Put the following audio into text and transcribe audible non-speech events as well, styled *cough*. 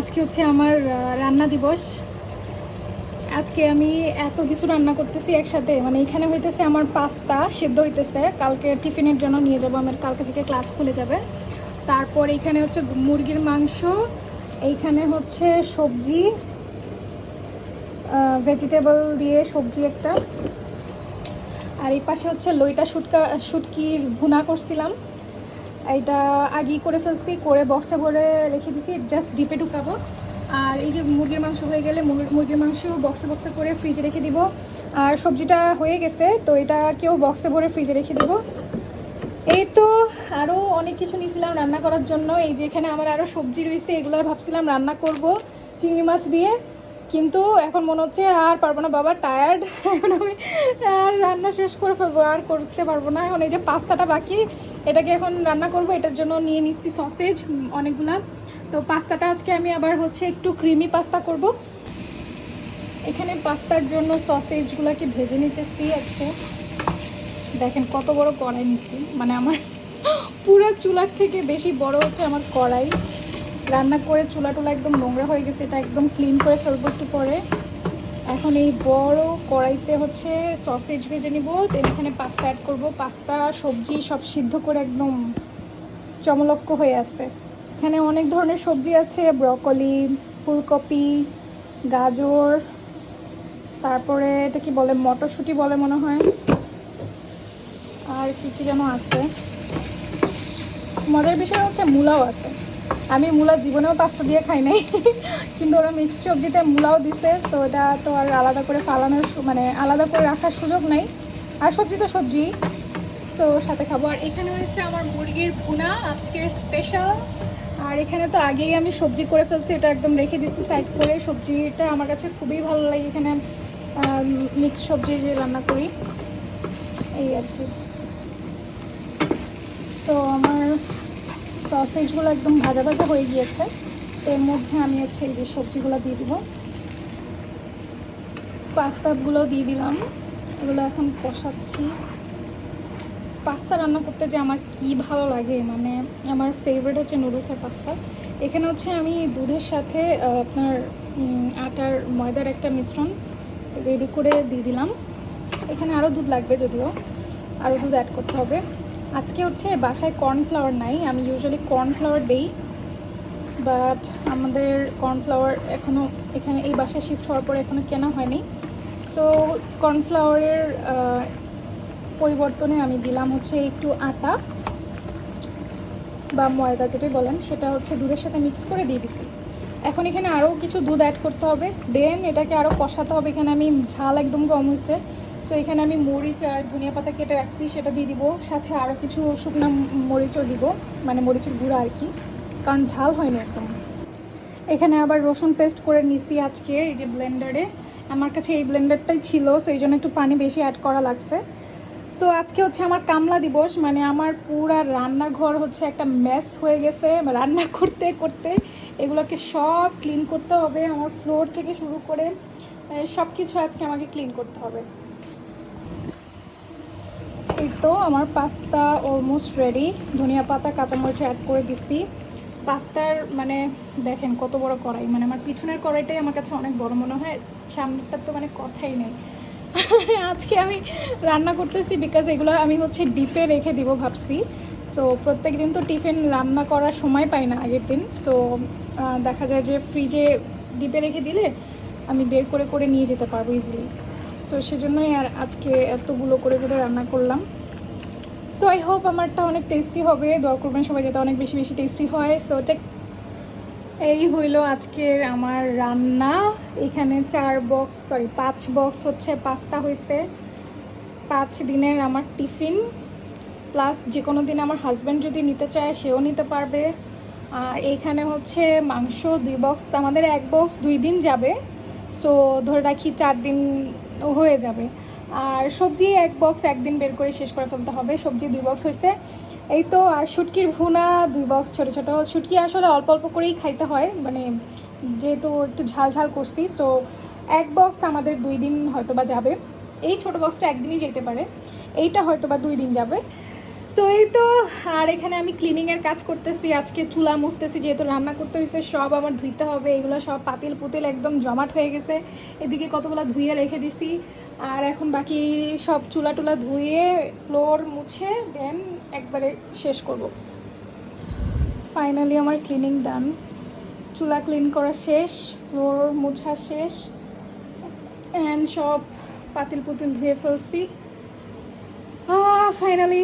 আজকে হচ্ছে আমার রান্না দিবস। আজকে আমি এত কিছু রান্না করতেছি একসাথে। মানে এখানে হইতেছে আমার পাস্তা সেদ্ধ হইতেছে। কালকে টিফিনের জন্য নিয়ে যাব, আমার কালকে থেকে ক্লাস খুলে যাবে। তারপর এখানে হচ্ছে মুরগির মাংস, এইখানে হচ্ছে সবজি ভেজিটেবল দিয়ে সবজি একটা। আর এই পাশে হচ্ছে লইটা শুটকা শুটকির ভুনা করছিলাম। এইটা আগেই করে ফেলছি, করে বক্সে ভরে রেখে দিছি জাস্ট ডিপে ঢুকাবো। আর এই যে মুরগির মাংস হয়ে গেলে মুরগির মাংস বক্সে বক্সে করে ফ্রিজে রেখে দিব। আর সবজিটা হয়ে গেছে, তো এটা কেউ বক্সে ভরে ফ্রিজে রেখে দিব। এই তো আরও অনেক কিছু নিয়েছিলাম রান্না করার জন্য। এই যে এখানে আমার আরও সবজি রয়েছে, এগুলো ভাবছিলাম রান্না করব চিংড়ি মাছ দিয়ে। কিন্তু এখন মনে হচ্ছে আর পারব না, বাবা টায়ার্ড *laughs* এখন আমি আর রান্না শেষ করে ফেলব, আর করতে পারব না। এখন এই যে পাস্তাটা বাকি এটাকে এখন রান্না করব, এটার জন্য নিয়ে নিচ্ছি সসেজ অনেকগুলা। তো পাস্তাটা আজকে আমি আবার হচ্ছে একটু ক্রিমি পাস্তা করব। এখানে পাস্তার জন্য সসেজগুলোকে ভেজে নিতেছি আজকে। দেখেন কত বড় কড়াই নিচ্ছি। মানে আমার পুরো চুলার থেকে বেশি বড় হচ্ছে আমার কড়াই। রান্না করে চুলা টুলা একদম নোংরা হয়ে গেছে, এটা একদম ক্লিন করে ফেলব একটু পরে। এখন এই বড় কড়াইতে হচ্ছে সসেজ ভেজে নিব এখানে পাস্তা অ্যাড করব। পাস্তা সবজি সব সিদ্ধ করে একদম চমলক্ষ হয়ে আছে। এখানে অনেক ধরনের সবজি আছে ব্রকলি ফুলকপি, গাজর, তারপরে এটা কি বলে, মটরশুঁটি বলে মনে হয়। আর কি কি যেন আছে। মজার বিষয় হচ্ছে মূলাও আছে। আমি মূলা জীবনেও পাস্তা দিয়ে খাই নাই। কিন্তু ওরা মিক্স সবজিতে মূলাও দিছে, তো এটা তো আর আলাদা করে ফালানোর মানে আলাদা করে রাখার সুযোগ নাই। আর সবজি তো সবজি। সো সাথে খাব। আর এখানে হয়েছে আমার মুরগির ভুনা, আজকের স্পেশাল আর এখানে তো আগেই আমি সবজি করে ফেলছি, এটা একদম রেখে দিচ্ছি সাইড করে। সবজিটা আমার কাছে খুবই ভালো লাগে এখানে মিক্স সবজি যে রান্না করি। এই আর কি। তো আমার সসেজগুলো একদম ভাজা ভাজা হয়ে গিয়েছে। এর মধ্যে আমি হচ্ছে এই যে সবজিগুলো দিয়ে দিব। পাস্তাগুলো দিয়ে দিলাম। এগুলো এখন কষাচ্ছি। পাস্তা রান্না করতে যে আমার কি ভালো লাগে মানে আমার ফেভারিট হচ্ছে নুডলসের পাস্তা। এখানে হচ্ছে আমি দুধের সাথে আপনার আটার ময়দার একটা মিশ্রণ রেডি করে দিয়ে দিলাম। এখানে আরও দুধ লাগবে যদিও আরও দুধ অ্যাড করতে হবে। আজকে হচ্ছে বাসায় কর্নফ্লাওয়ার নাই। আমি ইউজুয়ালি কর্নফ্লাওয়ার দেই বাট আমাদের কর্নফ্লাওয়ার এখনও এখানে এই বাসায় শিফট হওয়ার পর এখনও কেনা হয়নি। সো কর্নফ্লাওয়ারের পরিবর্তনে আমি দিলাম হচ্ছে একটু আটা বা ময়দা যেটাই বলেন, সেটা হচ্ছে দুধের সাথে মিক্স করে দিয়ে দিছি। এখন এখানে আরও কিছু দুধ অ্যাড করতে হবে। দেন এটাকে আরও কষাতে হবে। এখানে আমি ঝাল একদম কম হয়েছে সো এখানে আমি মরিচ আর ধনিয়া পাতা কেটে রাখছি, সেটা দিয়ে দিব। সাথে আরও কিছু শুকনো মরিচও দিব মানে মরিচের গুঁড়া আর কি, কারণ ঝাল হয়নি একদম। এখানে আবার রসুন পেস্ট করে নিছি আজকে, এই যে ব্লেন্ডারে আমার কাছে এই ব্লেন্ডারটাই ছিল সো এই জন্য একটু পানি বেশি অ্যাড করা লাগছে। সো আজকে হচ্ছে আমার কামলা দিবস মানে আমার পুরা রান্নাঘর হচ্ছে একটা ম্যাস হয়ে গেছে। রান্না করতে করতে এগুলোকে সব ক্লিন করতে হবে, আমার ফ্লোর থেকে শুরু করে সব কিছু আজকে আমাকে ক্লিন করতে হবে। এই তো আমার পাস্তা অলমোস্ট রেডি ধনিয়া পাতা, কাঁচামরিচ অ্যাড করে দিছি। পাস্তার মানে দেখেন কত বড় কড়াই। মানে আমার পিছনের কড়াইটাই আমার কাছে অনেক বড় মনে হয়। সামনেরটার তো মানে কথাই নেই। *laughs* আজকে আমি রান্না করতেছি বিকজ এগুলো আমি হচ্ছে ডিপে রেখে দিব ভাবছি। সো প্রত্যেক দিন তো টিফিন রান্না করার সময় পাই না আগের দিন। সো দেখা যায় যে ফ্রিজে ডিপে রেখে দিলে আমি বের করে করে নিয়ে যেতে পারব ইজিলি সো সেজন্যই আর আজকে এতগুলো করে করে রান্না করলাম। সো আই হোপ আমারটা অনেক টেস্টি হবে। দোয়া করবেন সবাই যাতে অনেক বেশি বেশি টেস্টি হয়। সো এই হইল আজকের আমার রান্না। এখানে চার বক্স সরি পাঁচ বক্স হচ্ছে পাস্তা হয়েছে পাঁচ দিনের আমার টিফিন। প্লাস যে কোনো দিন আমার হাজব্যান্ড যদি নিতে চায়, সেও নিতে পারবে। আর এইখানে হচ্ছে মাংস দুই বক্স আমাদের এক বক্স দুই দিন যাবে। সো ধরে রাখি চার দিন হয়ে যাবে। আর সবজি এক বক্স একদিন বের করে শেষ করে ফেলতে হবে। সবজি দুই বক্স হয়েছে। এই তো, আর শুটকির ভুনা দুই বক্স ছোটো ছোটো। শুটকি আসলে অল্প অল্প করেই খাইতে হয়। মানে যেহেতু একটু ঝাল ঝাল করছি সো এক বক্স আমাদের দুই দিন হয়তো বা যাবে। এই ছোট বক্সটা একদিনই যেতে পারে। এইটা হয়তো বা দুই দিন যাবে। সো এই তো, আর এখানে আমি ক্লিনিংয়ের কাজ করতেছি, আজকে চুলা মুছতেছি, যেহেতু রান্না করতে হয়েছে সব আমার ধুইতে হবে, এগুলো সব পাতিল পুতিল একদম জমাট হয়ে গেছে, এদিকে কতগুলো ধুয়ে রেখে দিছি, আর এখন বাকি সব চুলা টুলা ধুয়ে ফ্লোর মুছে দেন একবারে শেষ করব। ফাইনালি আমার ক্লিনিং ডান চুলা ক্লিন করা শেষ ফ্লোর মোছা শেষ অ্যান্ড সব পাতিল পুতিল ধুয়ে ফেলছি। ফাইনালি